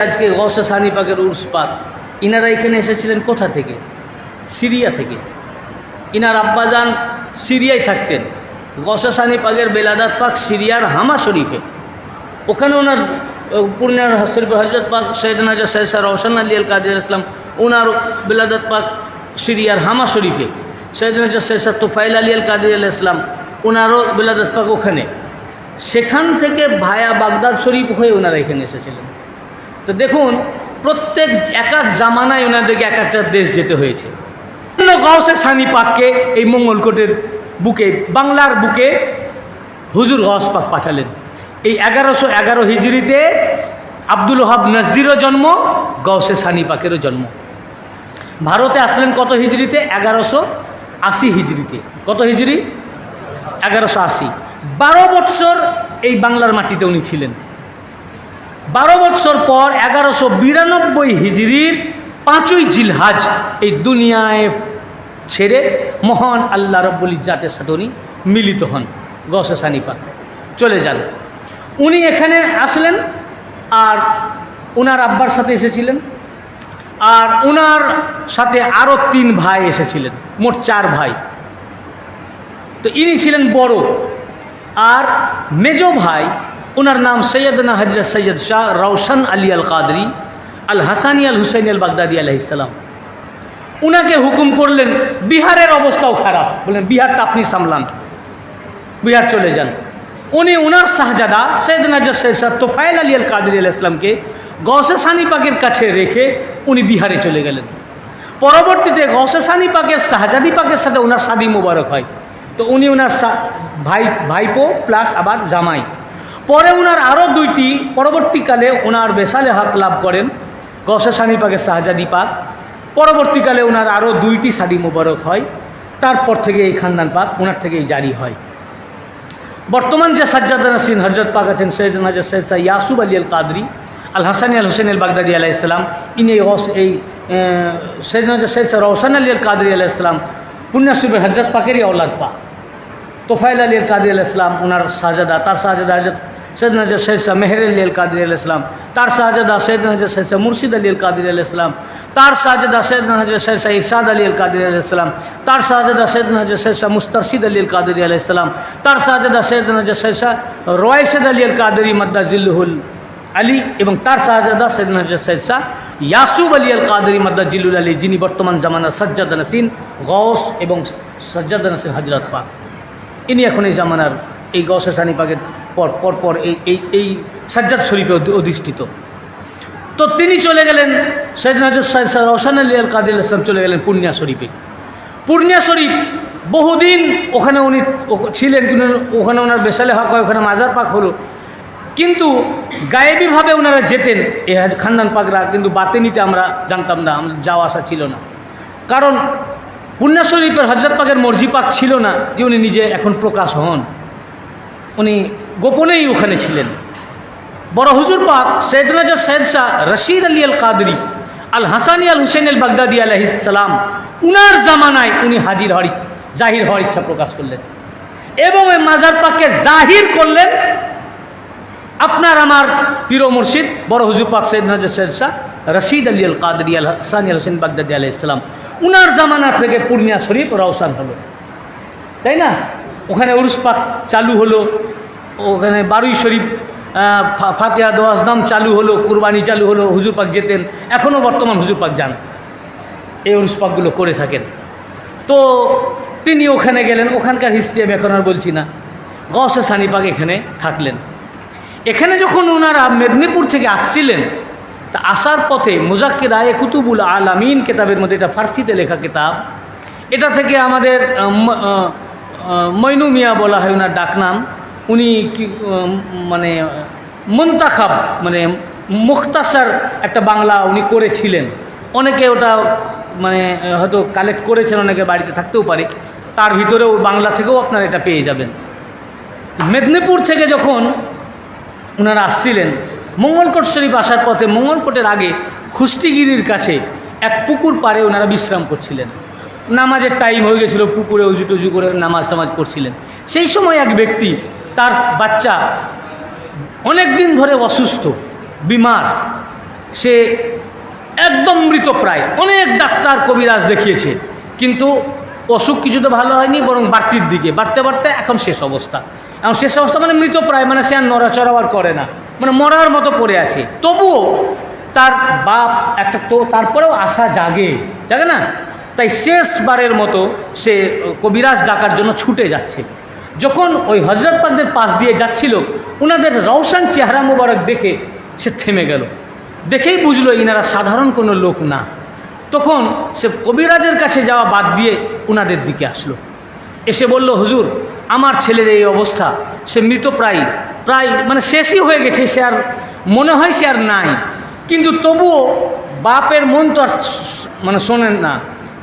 আজকে গসা সানি পাকের উর্স পাক। ইনারা এখানে এসেছিলেন কোথা থেকে? সিরিয়া থেকে। ইনার আব্বাজান সিরিয়ায় থাকতেন। গসা সানি পাকের বেলাদাত পাক সিরিয়ার হামা শরীফে। ওখানে ওনার আহ, পূর্ণিয়ার শরীফ হজরত পাক সৈয়দ নাজর সৈয়দ স্যার রওশন আলী আল কাদির ইসলাম ওনার বেলাদাত পাক সিরিয়ার হামা শরীফে। সৈয়দ নাজর সৈয়দ স্যার তুফাইল আলী আল কাদির আল ইসলাম ওনারও বেলাদাত পাক ওখানে। সেখান থেকে ভায়া বাগদাদ শরীফ হয়ে ওনারা এখানে এসেছিলেন। তো দেখুন, প্রত্যেক এক এক জামানায় ওনাদেরকে এক একটা দেশ যেতে হয়েছে। অন্য গাউসে সানি পাককে এই মঙ্গলকোটের বুকে, বাংলার বুকে হুজুর গাউস পাক পাঠালেন। এই এগারোশো এগারো হিজড়িতে আব্দুল হাব নজদিরও জন্ম গৌসে সানি পাকেরও জন্ম। ভারতে আসলেন কত হিজড়িতে? এগারোশো আশি হিজড়িতে। কত হিজড়ি? এগারোশো আশি। বারো বৎসর এই বাংলার মাটিতে উনি ছিলেন। বারো বৎসর পর এগারোশো বিরানব্বই হিজড়ির পাঁচই জিলহাজ এই দুনিয়ায় ছেড়ে মহান আল্লাহ রব্বুল ইজাতের সাথে উনি মিলিত হন। গসে চলে যান। উনি এখানে আসলেন আর ওনার আব্বার সাথে এসেছিলেন আর ওনার সাথে আরও তিন ভাই এসেছিলেন, মোট চার ভাই। তো ইনি ছিলেন বড় আর মেজো ভাই ওনার নাম সৈয়দনা হজরত সৈয়দ শাহ রওশন আলী আল কাদরি আল হাসানি আল হুসাইন আল বাগদাদি আলহিসাল্লাম উনাকে হুকুম করলেন, বিহারের অবস্থাও খারাপ। বললেন, বিহারটা আপনি সামলান। বিহার চলে যান। উনি ওনার শাহজাদা সৈয়দ নাজর সৈয়দ শাহ তোফাইল আলী আল কাদরি আল ইসলামকে গৌসে সানি পাকের কাছে রেখে উনি বিহারে চলে গেলেন। পরবর্তীতে গৌসে সানি পাকের শাহজাদি পাকের সাথে ওনার সাদি মোবারক হয়। তো উনি ওনার ভাই ভাইপো প্লাস আবার জামাই। পরে ওনার আরও দুইটি, পরবর্তীকালে ওনার বেসালে হাক লাভ করেন, গৌসে সানি পাকের শাহজাদি পাক। পরবর্তীকালে ওনার আরও দুইটি শাড়ি মোবারক হয়, তারপর থেকে এই খানদান পাক ওনার থেকেই জারি হয়। বর্তমান যে সাজ্জাদ নাসিন হজরত পাক আছেন, সৈয়দ নাজর সৈয়দ শাহ ইয়াসুব আলী আল কাদরি আল হাসানি আল হুসেন আল বাগদাদি আলাহ ইসলাম ইনি এই সৈয়দ নাজর সৈয়দ শাহ রওশান আলী আল কাদরি আলাহ ইসলাম পুণ্যাসুবের হজরত পাকেরই আওলাদ পাক। তোফাইল আলী আল কাদরি আল ইসলাম ওনার শাহজাদা তার শাহজাদা হজরত সৈয়দ সৈয়দ শাহ মেহের আলী আল কাদরি আল ইসলাম তার শাহজাদা সৈয়দ নাজর সৈয়দ শাহ মুর্শিদ আলী আল কাদরি আল ইসলাম তার শাহজাদা সৈয়দ নাজর সৈয়দ শাহ ইসাদ আলী আল কাদরি আল ইসলাম তার শাহজাদা সৈয়দ নাজর সৈয়দ শাহ মুস্তারশিদ আলী আল কাদরি আল ইসলাম তার শাহজাদা সৈয়দ নাজর সৈয়দ শাহ রয়েশদ আলী আল কাদরি মাদ্দা জিল্লুহুল আলী এবং তার শাহজাদা সৈয়দ নাজর সৈয়দ শাহ ইয়াসুব আলী আল কাদরি মাদ্দা জিল্লুল আলী যিনি বর্তমান জামানার সজ্জাদ নাসিন গৌস এবং সজ্জাদ নাসিন হজরত পাক ইনি এখন এই জামানার এই গৌসে সানি পাকের পর পর পর এই এই এই সাজ্জাদ শরীফে অধিষ্ঠিত। তো তিনি চলে গেলেন সৈয়দ নাজর সাহেদ রওশান আলী আল কাদিল ইসলাম চলে গেলেন পূর্ণিয়া শরীফে। পূর্ণিয়া শরীফ বহুদিন ওখানে উনি ছিলেন, কিন্তু ওখানে ওনার বেসালে হক হয়, ওখানে মাজার পাক হলো। কিন্তু গায়েবীভাবে ওনারা যেতেন, এ হাজ, খানদান পাকরা, কিন্তু বাতেনিতে আমরা জানতাম না আমাদের যাওয়া আসা ছিল না। কারণ পুণ্যা শরীফের হজরত পাকের মর্জি পাক ছিল না, যে উনি নিজে এখন প্রকাশ হন। উনি গোপনেই ওখানে ছিলেন। বড় হুজুর পাক সৈয়দ নাজর সৈয়দ শাহ রশিদ আলী আল কাদরি আল হাসানি আল হুসেন আল বাগদাদি আলহিসাম উনার জামানায় উনি হাজির হওয়ার জাহির হওয়ার ইচ্ছা প্রকাশ করলেন। এবং ওই মাজার পাককে জাহির করলেন আপনার আমার পীর মুর্শিদ, বড় হুজুর পাক সৈয়দ নাজর সৈয়দ শাহ রশিদ আলী আল কাদরি আল হাসানি আল হোসেন বাগদাদি আলাইসালাম উনার জামানা থেকে পূর্ণিয়া শরীফ রওশান হলো। তাই না? ওখানে উরুস পাক চালু হলো ওখানে বারুই শরীফ ফাতেহা দোয়াজদাম চালু হলো কুরবানি চালু হলো হুজুর পাক যেতেন এখনও বর্তমান হুজুর পাক যান। এই উরুস পাকগুলো করে থাকেন। তো তিনি ওখানে গেলেন ওখানকার হিস্ট্রি আমি এখন আর বলছি না। গসে সানিপাক এখানে থাকলেন। এখানে যখন ওনারা মেদিনীপুর থেকে আসছিলেন তা আসার পথে মুজাক্কির আয়ে কুতুবুল আলামিন কেতাবের মধ্যে এটা ফার্সিতে লেখা কিতাব। এটা থেকে আমাদের আহ, ম- আহ, আহ, মইনু মিয়া বলা হয় ওনার ডাকনাম। উনি কি মানে মন্তাখাব মানে মুখতাসার একটা বাংলা উনি করেছিলেন। অনেকে ওটা মানে হয়তো কালেক্ট করেছেন, অনেকে বাড়িতে থাকতেও পারে। তার ভিতরেও বাংলা থেকেও আপনারা এটা পেয়ে যাবেন। মেদিনীপুর থেকে যখন ওনারা আসছিলেন, মঙ্গলকোট শরীফ আসার পথে, মঙ্গলকোটের আগে খুষ্টিগিরির কাছে এক পুকুর পাড়ে ওনারা বিশ্রাম করছিলেন। নামাজের টাইম হয়ে গেছিল, পুকুরে উজু টুজু করে নামাজ টামাজ পড়ছিলেন। সেই সময় এক ব্যক্তি তার বাচ্চা অনেক দিন ধরে অসুস্থ, বিমার, সে একদম মৃতপ্রায় অনেক ডাক্তার কবিরাজ দেখিয়েছে। কিন্তু অসুখ কিছুতে ভালো হয়নি, বরং বাড়তির দিকে। বাড়তে বাড়তে এখন শেষ অবস্থা। এখন শেষ অবস্থা মানে মৃতপ্রায় মানে সে আর নড়াচড়া আর করে না। মানে মরার মতো পড়ে আছে। তবুও তার বাপ একটা তো তারপরেও আশা জাগে। জাগে না? তাই শেষবারের মতো সে কবিরাজ ডাকার জন্য ছুটে যাচ্ছে। যখন ওই হজরত পাকদের পাশ দিয়ে যাচ্ছিল ওনাদের রওশান চেহারা মোবারক দেখে সে থেমে গেল। দেখেই বুঝলো ইনারা সাধারণ কোনো লোক না। তখন সে কবিরাজের কাছে যাওয়া বাদ দিয়ে ওনাদের দিকে আসলো। এসে বলল, হুজুর, আমার ছেলের এই অবস্থা। সে মৃতপ্রায় প্রায় মানে শেষই হয়ে গেছে, সে আর মনে হয় সে আর নাই। কিন্তু তবুও বাপের মন তো আর মানে শোনেন না।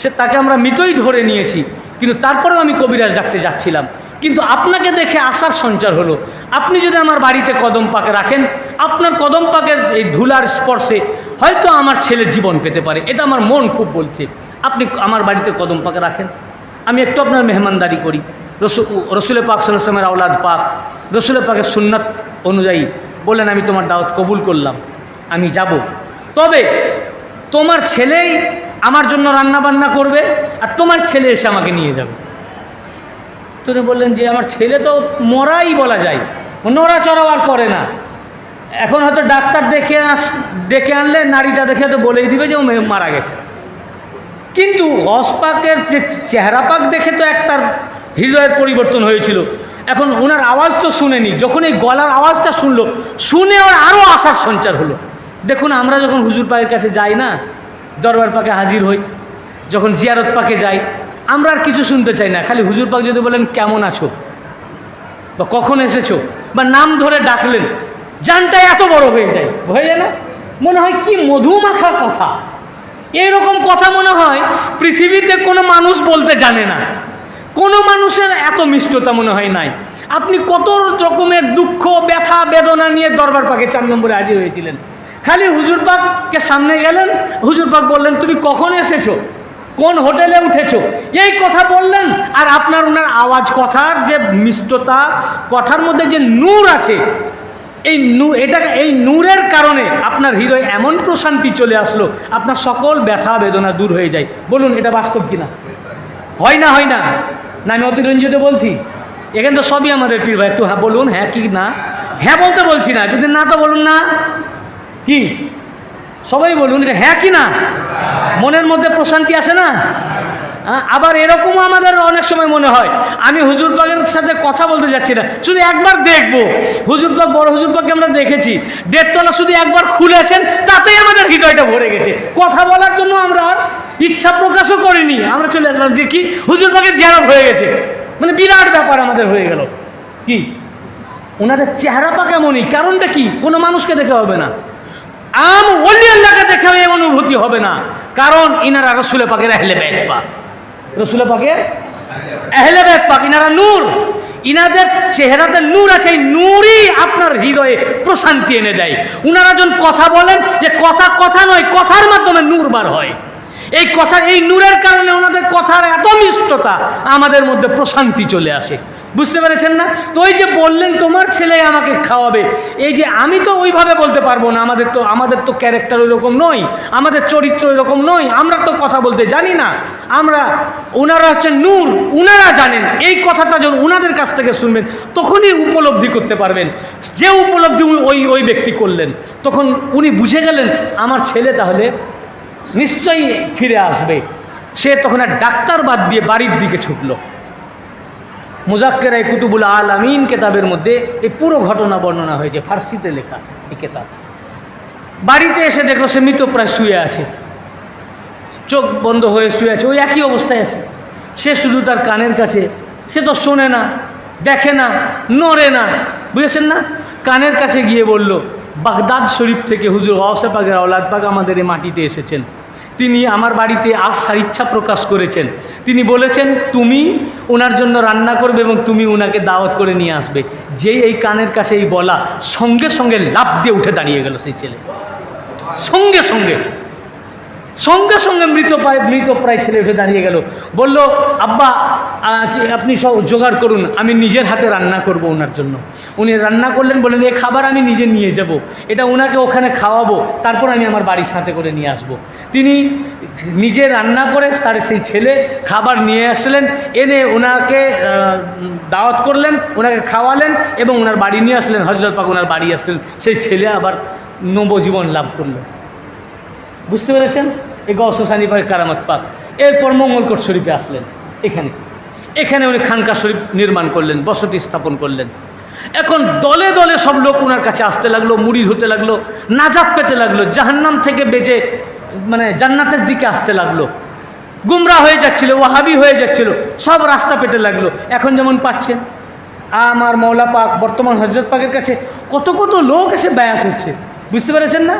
সে তাকে আমরা মৃতই ধরে নিয়েছি, কিন্তু তারপরেও আমি কবিরাজ ডাকতে যাচ্ছিলাম। কিন্তু আপনাকে দেখে আশার সঞ্চার হলো। আপনি যদি আমার বাড়িতে কদম পাকে রাখেন, আপনার কদম পাকের এই ধুলার স্পর্শে হয়তো আমার ছেলে জীবন পেতে পারে। এটা আমার মন খুব বলছে। আপনি আমার বাড়িতে কদম পাকে রাখেন। আমি একটু আপনার মেহমানদারি করি। রসুল পাক সাল্লামের আওলাদ পাক, রসুল পাকের সুন্নাত অনুযায়ী বললেন, আমি তোমার দাওয়াত কবুল করলাম। আমি যাব। তবে তোমার ছেলেই আমার জন্য রান্না বান্না করবে আর তোমার ছেলে এসে আমাকে নিয়ে যাবে। তিনি বললেন, যে আমার ছেলে তো মরাই বলা যায়। নড়াচড়াও আর করে না। এখন হয়তো ডাক্তার দেখে ডেকে আনলে নারীটা দেখে তো বলেই দিবে যে ও মারা গেছে। কিন্তু হসপাকের যে চেহারা পাক দেখে তো এক তার হৃদয়ের পরিবর্তন হয়েছিল। এখন ওনার আওয়াজ তো শুনেনি। যখন এই গলার আওয়াজটা শুনলো, শুনে ওর আরও আশার সঞ্চার হলো। দেখুন, আমরা যখন হুজুর পাকের কাছে যাই না, দরবার পাকে হাজির হই, যখন জিয়ারত পাকে যাই আমরা আর কিছু শুনতে চাই না। খালি হুজুর পাক যদি বলেন, কেমন আছো? বা, কখন এসেছ? বা, নাম ধরে ডাকলেন। জানটাই এত বড় হয়ে যায়। হয়ে যায় না মনে হয় কি মধুমাখা কথা। এরকম কথা মনে হয় পৃথিবীতে কোনো মানুষ বলতে জানে না। কোনো মানুষের এত মিষ্টতা মনে হয় নাই। আপনি কত রকমের দুঃখ, ব্যথা, বেদনা নিয়ে দরবার পাকে চার নম্বরে হাজির হয়েছিলেন। খালি হুজুর পাককে সামনে গেলেন। হুজুর পাক বললেন, তুমি কখন এসেছ? কোন হোটেলে উঠেছো? এই কথা বললেন আর আপনার ওনার আওয়াজ কথার যে মিষ্টতা, কথার মধ্যে যে নূর আছে, এই নূ, এটা, এই নূরের কারণে আপনার হৃদয় এমন প্রশান্তি চলে আসলো, আপনার সকল ব্যথা বেদনা দূর হয়ে যায়। বলুন, এটা বাস্তব কিনা? হয় না হয় না? না, আমি অতিরঞ্জিত বলছি। এখানে তো সবই আমাদের পীর ভাই। একটু হ্যাঁ বলুন হ্যাঁ কি না? হ্যাঁ বলতে বলছি না। যদি না, তো বলুন না। কি? সবাই বলুন, এটা হ্যাঁ কি না? মনের মধ্যে প্রশান্তি আসে না? আবার এরকমও আমাদের অনেক সময় মনে হয়। আমি হুজুর সাথে কথা বলতে যাচ্ছি না, শুধু একবার দেখব। হুজুর বড় হুজুর পাককে আমরা দেখেছি। দেড়তলা শুধু একবার খুলেছেন, তাতেই আমাদের হৃদয়টা ভরে গেছে। কথা বলার জন্য আমরা আর ইচ্ছা প্রকাশও করিনি। আমরা চলে আসলাম, যে কি? হুজুর পাকের জেরাত হয়ে গেছে। মানে বিরাট ব্যাপার আমাদের হয়ে গেল। কি? ওনাদের চেহারা পাক এমনই। কারণটা কি? কোনো মানুষকে দেখে হবে না। আম ওলি আল্লাহকে দেখে এই অনুভূতি হবে না। কারণ ইনারা রসুলে পাকের আহলে বেত পাক। রসুলে পাকের আহলে বেত পাক, ইনারা নূর। ইনাদের চেহারাতে নূর আছে, এই নূরই আপনার হৃদয়ে প্রশান্তি এনে দেয়। উনারা যখন কথা বলেন যে কথা কথা নয়, কথার মাধ্যমে নূর বার হয়। এই কথা, এই নূরের কারণে ওনাদের কথার এত মিষ্টতা, আমাদের মধ্যে প্রশান্তি চলে আসে। বুঝতে পেরেছেন না? তো ওই যে বললেন, তোমার ছেলে আমাকে খাওয়াবে। এই যে আমি তো ওইভাবে বলতে পারব না, আমাদের তো আমাদের তো ক্যারেক্টার ওইরকম নয়, আমাদের চরিত্র ওইরকম নয়, আমরা তো কথা বলতে জানি না। আমরা ওনারা হচ্ছেন নূর, উনারা জানেন, এই কথাটা যখন উনাদের কাছ থেকে শুনবেন, তখনই উপলব্ধি করতে পারবেন। যে উপলব্ধি ওই ওই ব্যক্তি করলেন, তখন উনি বুঝে গেলেন, আমার ছেলে তাহলে নিশ্চয়ই ফিরে আসবে। সে তখন আর ডাক্তার বাদ দিয়ে বাড়ির দিকে ছুটলো। মুজাক্কের এই কুতুবুল আল আমিন কেতাবের মধ্যে এই পুরো ঘটনা বর্ণনা হয়েছে, ফার্সিতে লেখা এই কেতাব। বাড়িতে এসে দেখল সে মৃতপ্রায় শুয়ে আছে। চোখ বন্ধ হয়ে শুয়ে আছে, ওই একই অবস্থায় আছে। সে শুধু তার কানের কাছে, সে তো শোনে না, দেখে না, নড়ে না, বুঝেছেন না? কানের কাছে গিয়ে বলল, বাগদাদ শরীফ থেকে হুজুর গৌসে পাকের আওলাদ পাক আমাদের এই মাটিতে এসেছেন। তিনি আমার বাড়িতে আসার ইচ্ছা প্রকাশ করেছেন। তিনি বলেছেন, তুমি ওনার জন্য রান্না করবে এবং তুমি ওনাকে দাওয়াত করে নিয়ে আসবে। যেই এই কানের কাছে এই বলা সঙ্গে সঙ্গে লাভ দিয়ে উঠে দাঁড়িয়ে গেল সেই ছেলে। সঙ্গে সঙ্গে সঙ্গে সঙ্গে মৃত প্রায় মৃত প্রায় ছেলে উঠে দাঁড়িয়ে গেল। বলল, আব্বা আপনি সব জোগাড় করুন, আমি নিজের হাতে রান্না করব ওনার জন্য। উনি রান্না করলেন, বললেন এই খাবার আমি নিজে নিয়ে যাব। এটা ওনাকে ওখানে খাওয়াবো, তারপর আমি আমার বাড়ির সাথে করে নিয়ে আসব। তিনি নিজে রান্না করে তার সেই ছেলে খাবার নিয়ে আসলেন, এনে ওনাকে দাওয়াত করলেন ওনাকে খাওয়ালেন এবং ওনার বাড়ি নিয়ে আসলেন, হজরত পাক ওনার বাড়ি আসলেন। সেই ছেলে আবার নবজীবন লাভ করল। বুঝতে পেরেছেন? এই গৌসানি পাক কারামত পাক। এরপর মঙ্গলকোট শরীফে আসলেন, এখানে। এখানে উনি খানকা শরীফ নির্মাণ করলেন, বসতি স্থাপন করলেন। এখন দলে দলে সব লোক ওনার কাছে আসতে লাগল মুড়ি হতে লাগল, নাজাত পেতে লাগল, জাহান্নাম থেকে বেঁচে মানে জান্নাতের দিকে আসতে লাগল। গুমরা হয়ে যাচ্ছিল, ওয়াহাবি হয়ে যাচ্ছিল, সব রাস্তা পেতে লাগল। এখন যেমন পাচ্ছেন আমার মৌলা পাক, বর্তমান হজরত পাকের কাছে কত কত লোক এসে ব্যয়াত হচ্ছে। বুঝতে পেরেছেন না?